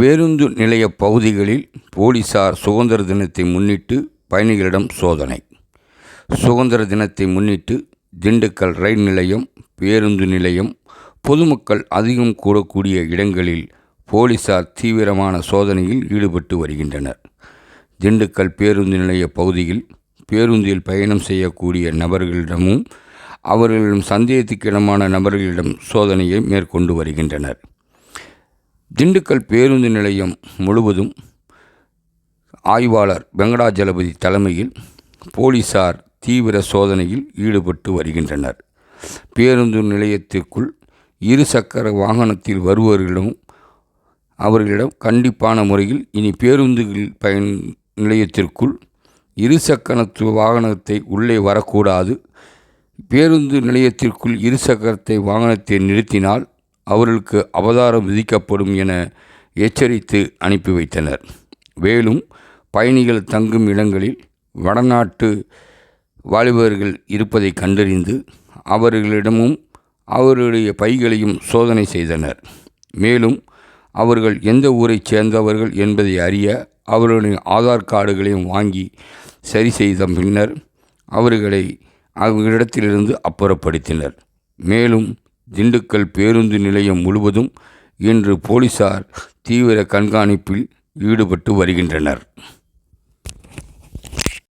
பேருந்து நிலைய பகுதிகளில் போலீசார் சுதந்திர தினத்தை முன்னிட்டு பயணிகளிடம் சோதனை. சுதந்திர தினத்தை முன்னிட்டு திண்டுக்கல் ரயில் நிலையம் பேருந்து நிலையம் பொதுமக்கள் அதிகம் கூடக்கூடிய இடங்களில் போலீசார் தீவிரமான சோதனையில் ஈடுபட்டு வருகின்றனர். திண்டுக்கல் பேருந்து நிலைய பகுதியில் பேருந்தில் பயணம் செய்யக்கூடிய நபர்களிடமும் அவர்களிடம் சந்தேகத்துக்கிடமான நபர்களிடம் சோதனையை மேற்கொண்டு வருகின்றனர். திண்டுக்கல் பேருந்து நிலையம் முழுவதும் ஆய்வாளர் வெங்கடாஜலபதி தலைமையில் போலீசார் தீவிர சோதனையில் ஈடுபட்டு வருகின்றனர். பேருந்து நிலையத்திற்குள் இருசக்கர வாகனத்தில் வருபவர்களிடம் அவர்களிடம் கண்டிப்பான முறையில் இனி பேருந்துகள் பயன் நிலையத்திற்குள் இருசக்கரத்து வாகனத்தை உள்ளே வரக்கூடாது. பேருந்து நிலையத்திற்குள் இருசக்கரத்தை வாகனத்தை நிறுத்தினால் அவர்களுக்கு அவதாரம் விதிக்கப்படும் என எச்சரித்து அனுப்பி வைத்தனர். மேலும் பயணிகள் தங்கும் இடங்களில் வடநாட்டு வாலிபர்கள் இருப்பதை கண்டறிந்து அவர்களிடமும் அவர்களுடைய பைகளையும் சோதனை செய்தனர். மேலும் அவர்கள் எந்த ஊரைச் சேர்ந்தவர்கள் என்பதை அறிய அவர்களுடைய ஆதார் கார்டுகளையும் வாங்கி சரி செய்த பின்னர் அவர்களை அவர்களிடத்திலிருந்து அப்புறப்படுத்தினர். மேலும் திண்டுக்கல் பேருந்து நிலையம் முழுவதும் இன்று போலீசார் தீவிர கண்காணிப்பில் ஈடுபட்டு வருகின்றனர்.